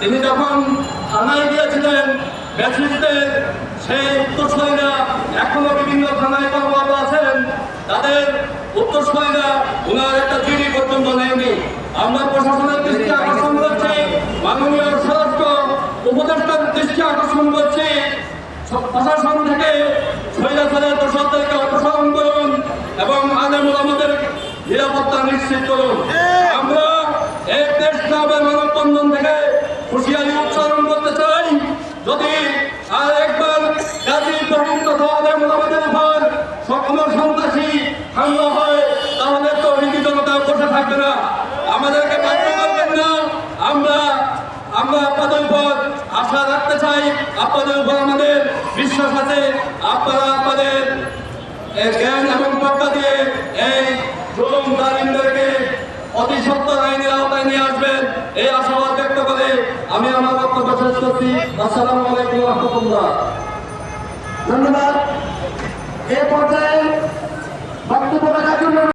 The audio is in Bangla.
তিনি যখন থানায় গিয়েছিলেন ব্যাচলিস্টের সেই উত্তরসূরিরা এখনও বিভিন্ন থানায় কর্মরত আছেন, তাদের উত্তরসূরিরা ওনার একটা চিঠি পর্যন্ত নেয়নি। আমরা প্রশাসনের দৃষ্টি আকর্ষণ করছি, মাননীয় স্বরাষ্ট্র উপদেষ্টার দৃষ্টি আকর্ষণ করছি। প্রশাসন থেকে স্বৈরাচারের দোষদেরকে অপসারণ করুন এবং আলেমুল আমাদের নিরাপত্তা নিশ্চিত করুন। আমরা হুঁশিয়ারি উচ্চারণ করতে চাই। যদি আর একবার গাজী ইব্রাহিম তথা আমাদের উপর সকল সন্ত্রাসী হামলা হয়, তাহলে তো হিন্দু জনতা বসে থাকবে না। আমাদেরকে বাধ্য করবেন না। আমরা আমরা আপনাদের উপর আশা রাখতে চাই। আপনাদের উপর আমাদের বিশ্বাস আছে। আপনারা আপনাদের জ্ঞান এবং প্রজ্ঞা দিয়ে এই জুলুম তালিমদেরকে অতি সত্তর আইনের আওতায় নিয়ে আসবেন। এই আশাবাদ ব্যক্ত করে আমি আমার বক্তব্য শেষ করছি। আসসালামু আলাইকুম রহমতুল্লাহ। ধন্যবাদ। এ পর্যায়ে